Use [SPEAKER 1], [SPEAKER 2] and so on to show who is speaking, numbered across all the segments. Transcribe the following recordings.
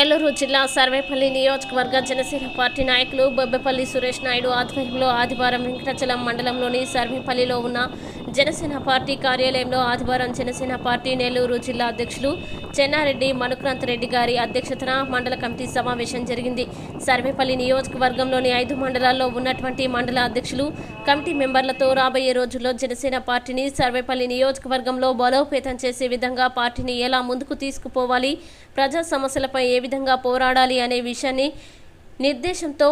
[SPEAKER 1] నెల్లూరు జిల్లా సర్వేపల్లి నియోజకవర్గ జనసేన పార్టీ నాయకులు బొబ్బెపల్లి సురేష్ నాయుడు ఆధ్వర్యంలో ఆదివారం వెంకటాచలం మండలంలోని సర్వేపల్లిలో ఉన్న జనసేన పార్టీ కార్యాలయంలో ఆదివారం జనసేన పార్టీ నెల్లూరు జిల్లా అధ్యక్షులు చెన్నారెడ్డి మనుక్రాంత్ రెడ్డి గారి అధ్యక్షతన మండల కమిటీ సమావేశం జరిగింది. సర్వేపల్లి నియోజకవర్గంలోని ఐదు మండలాల్లో ఉన్నటువంటి మండల అధ్యక్షులు కమిటీ మెంబర్లతో రాబోయే రోజుల్లో జనసేన పార్టీని సర్వేపల్లి నియోజకవర్గంలో బలోపేతం చేసే విధంగా పార్టీని ఎలా ముందుకు తీసుకుపోవాలి ప్రజా సమస్యలపై ఏ విధంగా పోరాడాలి అనే విషయాన్ని నిర్దేశంతో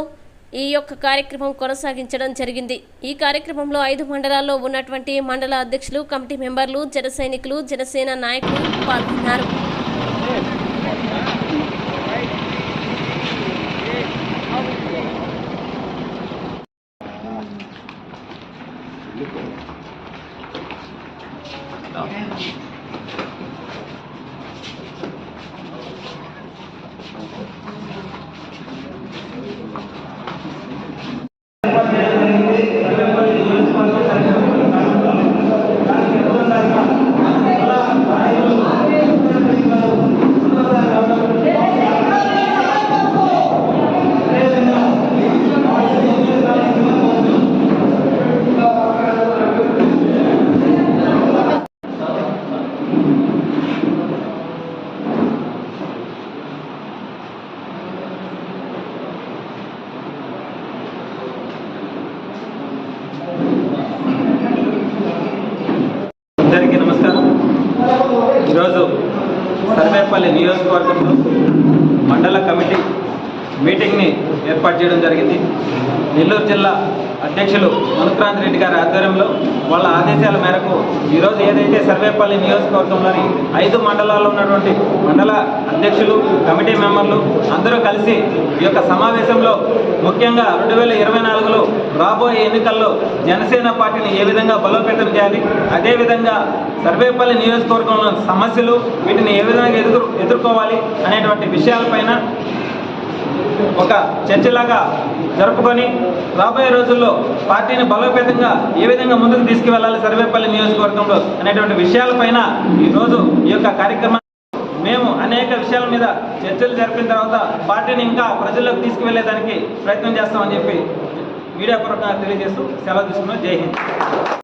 [SPEAKER 1] ఈ యొక్క కార్యక్రమం కొనసాగించడం జరిగింది. ఈ కార్యక్రమంలో ఐదు మండలాల్లో ఉన్నటువంటి మండల అధ్యక్షులు కమిటీ మెంబర్లు జన సైనికులు జనసేన నాయకులు పాల్గొన్నారు.
[SPEAKER 2] అందరికీ Thank you. సర్వేపల్లి నియోజకవర్గంలో మండల కమిటీ మీటింగ్ని ఏర్పాటు చేయడం జరిగింది. నెల్లూరు జిల్లా అధ్యక్షులు మనుక్రాంత్ రెడ్డి గారి ఆధ్వర్యంలో వాళ్ళ ఆదేశాల మేరకు ఈరోజు ఏదైతే సర్వేపల్లి నియోజకవర్గంలోని ఐదు మండలాల్లో ఉన్నటువంటి మండల అధ్యక్షులు కమిటీ మెంబర్లు అందరూ కలిసి ఈ యొక్క సమావేశంలో ముఖ్యంగా రెండు వేల ఇరవై నాలుగులో రాబోయే ఎన్నికల్లో జనసేన పార్టీని ఏ విధంగా బలోపేతం చేయాలి అదేవిధంగా సర్వేపల్లి నియోజకవర్గంలో సమస్యలు వీటిని ఏ విధంగా ఎదురు ఎదుర్కోవాలి అనేటువంటి విషయాలపైన ఒక చర్చలాగా జరుపుకొని రాబోయే రోజుల్లో పార్టీని బలోపేతంగా ఏ విధంగా ముందుకు తీసుకువెళ్ళాలి సర్వేపల్లి నియోజకవర్గంలో అనేటువంటి విషయాలపైన ఈరోజు ఈ యొక్క కార్యక్రమం మేము అనేక విషయాల మీద చర్చలు జరిపిన తర్వాత పార్టీని ఇంకా ప్రజల్లోకి తీసుకువెళ్ళేదానికి ప్రయత్నం చేస్తామని చెప్పి మీడియా పూర్వకంగా తెలియజేస్తూ సెలవు తీసుకున్నాం. జై హింద్.